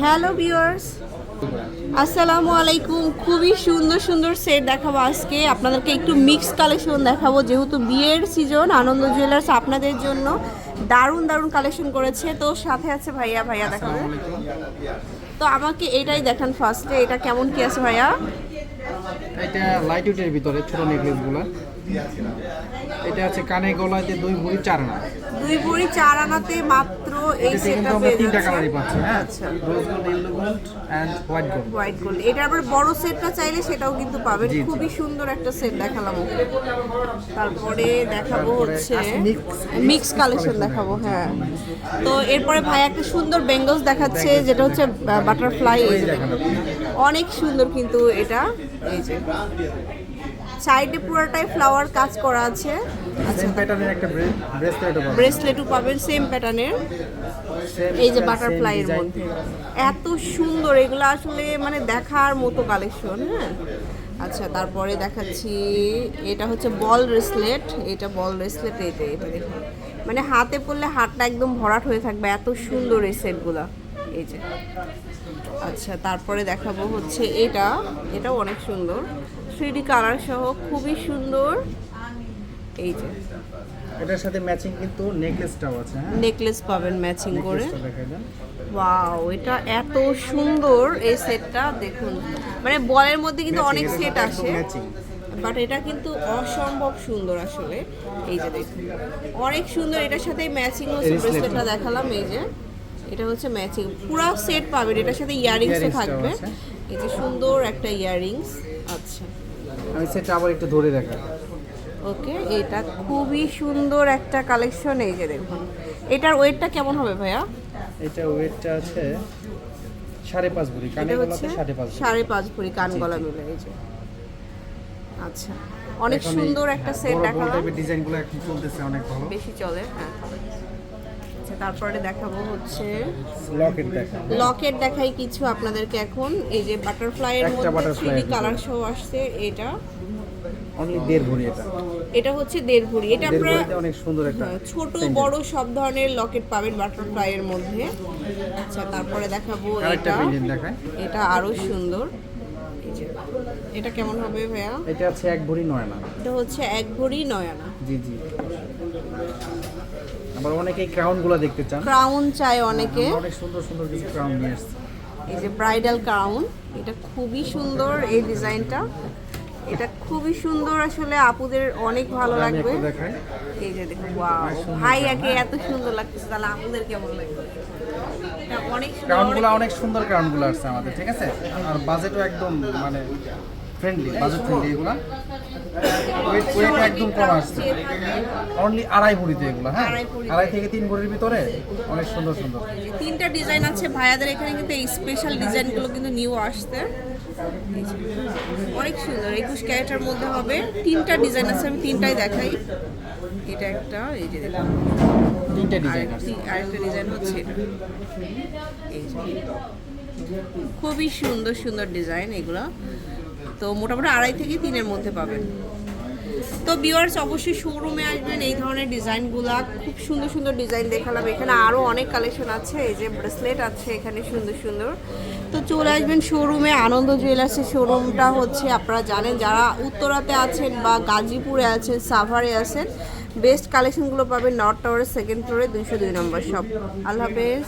Hello viewers আসসালামু আলাইকুম। খুবই সুন্দর সুন্দর সেট দেখাবো আজকে। আপনাদেরকে একটু মিক্স কালেকশন দেখাবো, যেহেতু বিয়ের সিজন আনন্দ জুয়েলার্স আপনাদের জন্য দারুণ দারুণ কালেকশন করেছে। তো সাথে আছে ভাইয়া ভাইয়া দেখাবো। তো আমাকে এটাই দেখান ফার্স্টে এটা কেমন কি আছে ভাইয়া? এটা লাইট ওয়েটের ভিতরে, ছোট নেকলেসগুলা। এটা আছে কানে গলাতে দুই ভরি চার আনা দুই ভরি চার আনাতে মাত্র এই সেটটা পেয়ে তিনটা কালারই পাচ্ছি। হ্যাঁ আচ্ছা। Rose gold yellow gold and white gold white gold এটা আবার বড় সেটটা চাইলে সেটাও কিন্তু পাবেন। খুবই সুন্দর একটা সেট দেখালাম তারপরে দেখাবো হচ্ছে মিক্স কালেকশন দেখাবো। হ্যাঁ। তো এরপরে ভাই একটা সুন্দর বেঙ্গলস দেখাচ্ছে যেটা হচ্ছে বাটারফ্লাই। অনেক সুন্দর কিন্তু এটা। এই যে। সাইডে পুরোটাই ফ্লাওয়ার কাজ করা আছে। আচ্ছা। সেম প্যাটার্নের একটা ব্রেসলেটও পাবেন। ব্রেসলেটও পাবেন সেম প্যাটার্নের এই যে বাটারফ্লাই এর মধ্যে। এত সুন্দর এগুলো আসলে মানে দেখার মতো কালেকশন হ্যাঁ? আচ্ছা তারপরে দেখাচ্ছি এটা হচ্ছে বল ব্রেসলেট এটা বল ব্রেসলেট এটা এটা দেখুন। মানে হাতে পড়লে হাতটা একদম ভরাট হয়ে থাকবে এত সুন্দর এই সেটগুলো এই যে। আচ্ছা তারপরে দেখাবো হচ্ছে এটা। এটাও অনেক সুন্দর। থ্রি কালার সহ খুবই সুন্দর। এই যে। এটার সাথে ম্যাচিং কিন্তু নেকলেসটাও আছে হ্যাঁ? নেকলেস পাবেন ম্যাচিং করে। ওয়াও এটা এত সুন্দর এই সেটটা দেখুন। মানে বলের মধ্যে কিন্তু অনেক সেট আসে। বাট এটা কিন্তু অসম্ভব সুন্দর আসলে। এই যে দেখুন। অনেক সুন্দর এটার সাথে ম্যাচিং। ব্রেসলেটটা দেখালাম এই যে। এটা হচ্ছে ম্যাচিং। পুরো সেট পাবেন এটার সাথে ইয়ারিংসও থাকবে। এই যে সুন্দর একটা ইয়ারিংস। আচ্ছা। আমি সেটা আবার একটু ধরে দেখাই। ওকে এটা খুবই সুন্দর একটা কালেকশন এই যে দেখুন। এটার ওয়েটটা কেমন হবে ভাইয়া? এটা ওয়েটটা আছে সাড়ে পাঁচ ভরি কানে গলাতে হচ্ছে সাড়ে পাঁচ সাড়ে পাঁচ ভরি কান গলা মিলে এই যে। আচ্ছা অনেক সুন্দর একটা হ্যাঁ, সেট দেখালাম। ডিজাইনগুলো এখন চলতেছে অনেক ভালো। বেশি চলে হ্যাঁ। তারপরে দেখাবো হচ্ছে লকেট দেখা লকেট দেখাই কিছু আপনাদেরকে এখন। এই যে বাটারফ্লাই এর মধ্যে থ্রি কালার শো আসছে এটা। অনলি দেড় ভরি এটা। এটা হচ্ছে দেড় ভরি এটা আপনারা অনেক সুন্দর একটা হ্যাঁ, ছোট বড় সব ধরনের লকেট পাবেন বাটারফ্লাই এর মধ্যে। আচ্ছা তারপরে দেখাবো এটা। এটা আরও সুন্দর। এটা কেমন হবে ভাইয়া? এটা আছে এক ভরি নয় না এটা হচ্ছে এক ভরি নয় আনা জি জি। আবার অনেকেই ক্রাউনগুলো দেখতে চান। ক্রাউন চাই অনেকে। অনেক সুন্দর সুন্দর কিছু ক্রাউন নিয়ে এসেছি এই যে ব্রাইডাল ক্রাউন এটা খুবই সুন্দর এই ডিজাইনটা। এটা খুবই সুন্দর আসলে আপুদের অনেক ভালো লাগবে। এই যে দেখুন ওয়াও ভাই আগে এত সুন্দর লাগতেছে তাহলে আপুদের কেমন লাগবে? এটা অনেক সুন্দর ক্রাউনগুলো অনেক- অনেক সুন্দর ক্রাউনগুলো আসছে আমাদের ঠিক আছে? আর বাজেটও একদম মানে ফ্রেন্ডলি বাজেট ফ্রেন্ডলি এগুলা। ওয়েট ওয়েট একদম কম আসছে। অনলি আড়াই ভরিতে এগুলো হ্যাঁ? আড়াই থেকে তিন ভরির ভিতরে অনেক সুন্দর সুন্দর। তিনটা ডিজাইন আছে ভাইয়াদের এখানে কিন্তু এই স্পেশাল ডিজাইনগুলো কিন্তু নিউ আসছে। অনেক সুন্দর একুশ ক্যারেটার মধ্যে হবে। তিনটা ডিজাইন আছে আমি তিনটাই দেখাই। এটা একটা এই যে দেখুন। তিনটে ডিজাইন আছে। আরেকটা ডিজাইন হচ্ছে এটা। খুবই সুন্দর সুন্দর ডিজাইন এগুলো। তো মোটামুটি আড়াই থেকে তিনের মধ্যে পাবেন। তো ভিউয়ার্স অবশ্যই শোরুমে আসবেন, এই ধরনের ডিজাইনগুলা। খুব সুন্দর সুন্দর ডিজাইন দেখালাম। এখানে আরও অনেক কালেকশন আছে, এই যে ব্রেসলেট আছে এখানে সুন্দর সুন্দর। তো চলে আসবেন শোরুমে আনন্দ জুয়েলার্সের শোরুমটা হচ্ছে, আপনারা জানেন, যারা উত্তরাতে আছেন বা গাজীপুরে আছেন, সাভারে আছেন বেস্ট কালেকশনগুলো পাবেন নর্থ টাওয়ারের সেকেন্ড ফ্লোরে দুইশো দুই নম্বর শপ আল্লাহ হাফেজ।